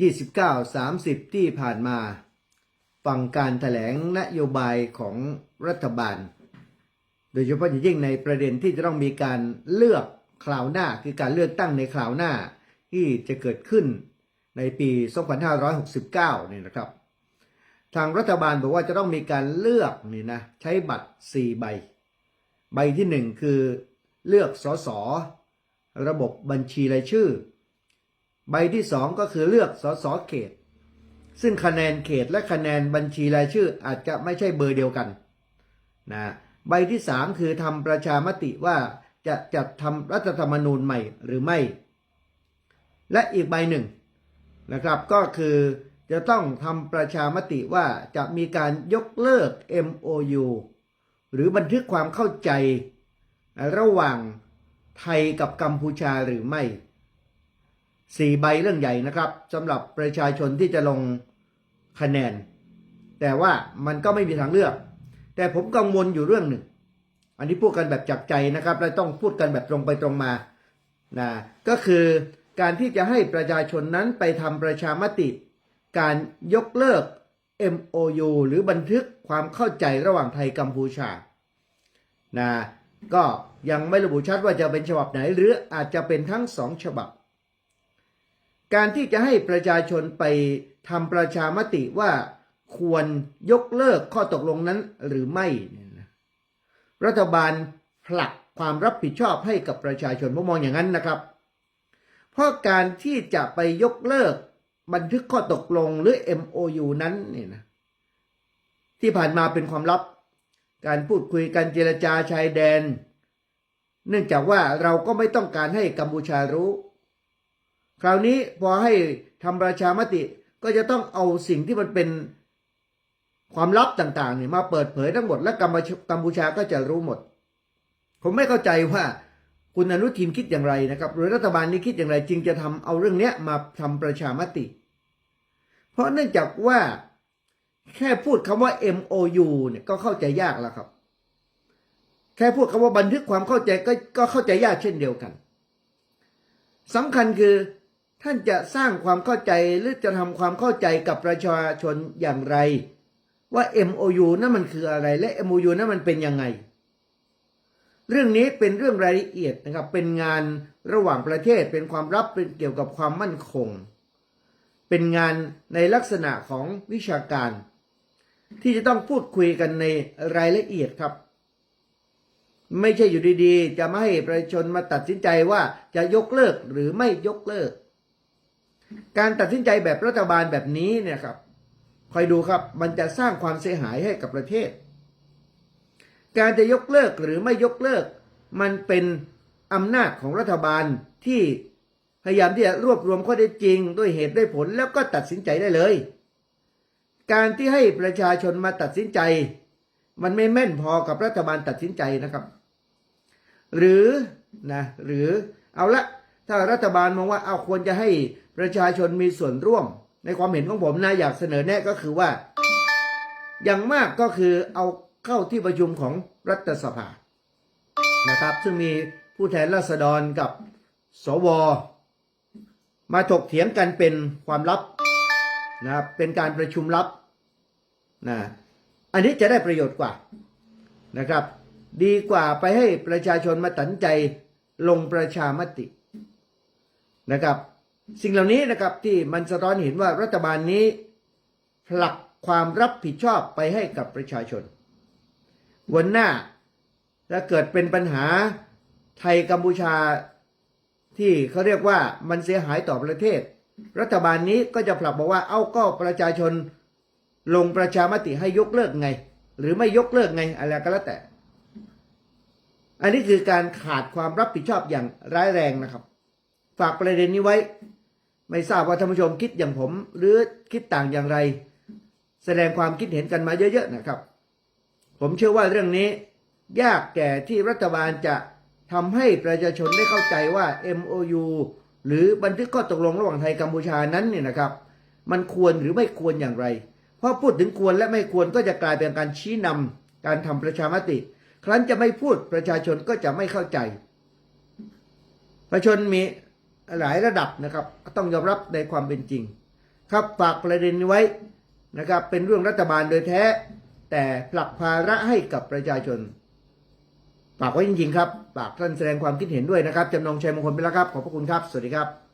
29 30 ที่ผ่านมา ฟังการแถลงนโยบายของรัฐบาล โดยเฉพาะอย่างยิ่งในประเด็นที่จะต้องมีการเลือกคราวหน้าคือการเลือกตั้งในคราวหน้าที่จะเกิดขึ้นในปี 2569 เนี่ยนะครับ ทางรัฐบาลบอกว่าจะต้องมีการเลือกนี่นะใช้บัตร 4 ใบ ใบที่ 1 คือเลือกสสระบบบัญชีรายชื่อ ใบที่สองก็คือเลือกสสเขต ซึ่งคะแนนเขตและคะแนนบัญชีรายชื่ออาจจะไม่ใช่เบอร์เดียวกันนะใบที่สามคือทำประชามติว่าจะจัดทำรัฐธรรมนูญใหม่หรือไม่ และอีกใบหนึ่งนะครับก็คือจะต้องทำประชามติว่าจะมีการยกเลิก MOU หรือบันทึกความเข้าใจ ระหว่างไทยกับกัมพูชาหรือไม่ สี่ใบเรื่องใหญ่นะครับสำหรับประชาชนที่จะลงคะแนน แต่ว่ามันก็ไม่มีทางเลือก แต่ผมกังวลอยู่เรื่องหนึ่ง อันนี้พูดกันแบบจากใจนะครับ และต้องพูดกันแบบตรงไปตรงมานะก็คือการที่จะให้ประชาชนนั้นไปทำประชามติ การยกเลิก MOU หรือบันทึกความเข้าใจระหว่างไทยกัมพูชานะก็ยังไม่ระบุชัดว่าจะเป็นฉบับไหน หรืออาจจะเป็นทั้งสองฉบับ การที่จะให้ประชาชนไปทำประชามติว่าควรยกเลิกข้อตกลงนั้นหรือไม่นี่นะรัฐบาลผลักความรับผิดชอบให้กับประชาชนผมมองอย่างนั้นนะครับ เพราะการที่จะไปยกเลิกบันทึกข้อตกลงหรือ MOU นั้นเนี่ยนะที่ผ่านมาเป็นความลับ การพูดคุยกันเจรจาชายแดน เนื่องจากว่าเราก็ไม่ต้องการให้กัมพูชารู้ คราวนี้พอให้ทำประชามติก็จะต้องเอาสิ่งที่มันเป็นความลับต่างๆเนี่ยมาเปิดเผยทั้งหมด และกัมพูชากัมพูชาก็จะรู้หมด ผมไม่เข้าใจว่าคุณอนุทินคิดอย่างไรนะครับ หรือรัฐบาลนี้คิดอย่างไรจึงจะทำเอาเรื่องเนี้ยมาทำประชามติ เพราะเนื่องจากว่าแค่พูดคำว่า MOU เนี่ยก็เข้าใจยากแล้วครับ แค่พูดคำว่าบันทึกความเข้าใจก็ก็เข้าใจยากเช่นเดียวกันสำคัญคือ ท่านจะสร้างความเข้าใจหรือจะทำความเข้าใจกับประชาชนอย่างไร ว่า MOU นั่นมันคืออะไรและ MOU นั่นมันเป็นยังไง เรื่องนี้เป็นเรื่องรายละเอียดนะครับ เป็นงานระหว่างประเทศเป็นความลับเป็นเกี่ยวกับความมั่นคง เป็นงานในลักษณะของวิชาการ ที่จะต้องพูดคุยกันในรายละเอียดครับ ไม่ใช่อยู่ดีๆ จะไม่ให้ประชาชนมาตัดสินใจว่าจะยกเลิกหรือไม่ยกเลิก การตัดสินใจแบบรัฐบาลแบบนี้เนี่ยครับคอยดูครับมันจะสร้างความเสียหายให้กับประเทศ การจะยกเลิกหรือไม่ยกเลิก มันเป็นอำนาจของรัฐบาลที่พยายามที่จะรวบรวมข้อเท็จจริง ด้วยเหตุด้วยผลแล้วก็ตัดสินใจได้เลย การที่ให้ประชาชนมาตัดสินใจ มันไม่แม่นพอกับรัฐบาลตัดสินใจนะครับ หรือนะหรือเอาละ ถ้ารัฐบาลมองว่าเอาควรจะให้ประชาชนมีส่วนร่วม ในความเห็นของผมนะอยากเสนอแนะก็คือว่า อย่างมากก็คือเอาเข้าที่ประชุมของรัฐสภานะครับ ซึ่งมีผู้แทนราษฎรกับสว มาถกเถียงกันเป็นความลับนะครับเป็นการประชุมลับนะอันนี้จะได้ประโยชน์กว่านะครับ ดีกว่าไปให้ประชาชนมาตัดสินใจลงประชามติ นะครับ สิ่งเหล่านี้นะครับที่มันสะท้อนเห็นว่ารัฐบาลนี้ผลักความรับผิดชอบไปให้กับประชาชน วันหน้าถ้าเกิดเป็นปัญหาไทยกัมพูชาที่เขาเรียกว่ามันเสียหายต่อประเทศ รัฐบาลนี้ก็จะผลักบอกว่าเอ้าก็ประชาชนลงประชามติให้ยกเลิกไง หรือไม่ยกเลิกไงอะไรก็แล้วแต่ อันนี้คือการขาดความรับผิดชอบอย่างร้ายแรงนะครับ ฝากประเด็นนี้ไว้ ไม่ทราบว่าท่านผู้ชมคิดอย่างผม หรือคิดต่างอย่างไร แสดงความคิดเห็นกันมาเยอะๆนะครับ ผมเชื่อว่าเรื่องนี้ ยากแก่ที่รัฐบาลจะทำให้ประชาชนได้เข้าใจว่า MOU หรือบันทึกข้อตกลงระหว่างไทยกัมพูชานั้นเนี่ยนะครับ มันควรหรือไม่ควรอย่างไร เพราะพูดถึงควรและไม่ควรก็จะกลายเป็นการชี้นำการทำประชามติ ครั้นจะไม่พูดประชาชนก็จะไม่เข้าใจ ประชาชนมี หลายระดับนะครับ ต้องยอมรับในความเป็นจริง ครับฝากประเด็นนี้ไว้นะครับ เป็นเรื่องรัฐบาลโดยแท้ แต่ผลักภาระให้กับประชาชนฝากไว้จริงๆครับฝากท่านแสดงความคิดเห็นด้วยนะครับจำนงชัยมงคลไปแล้วครับ ขอบพระคุณครับ สวัสดีครับ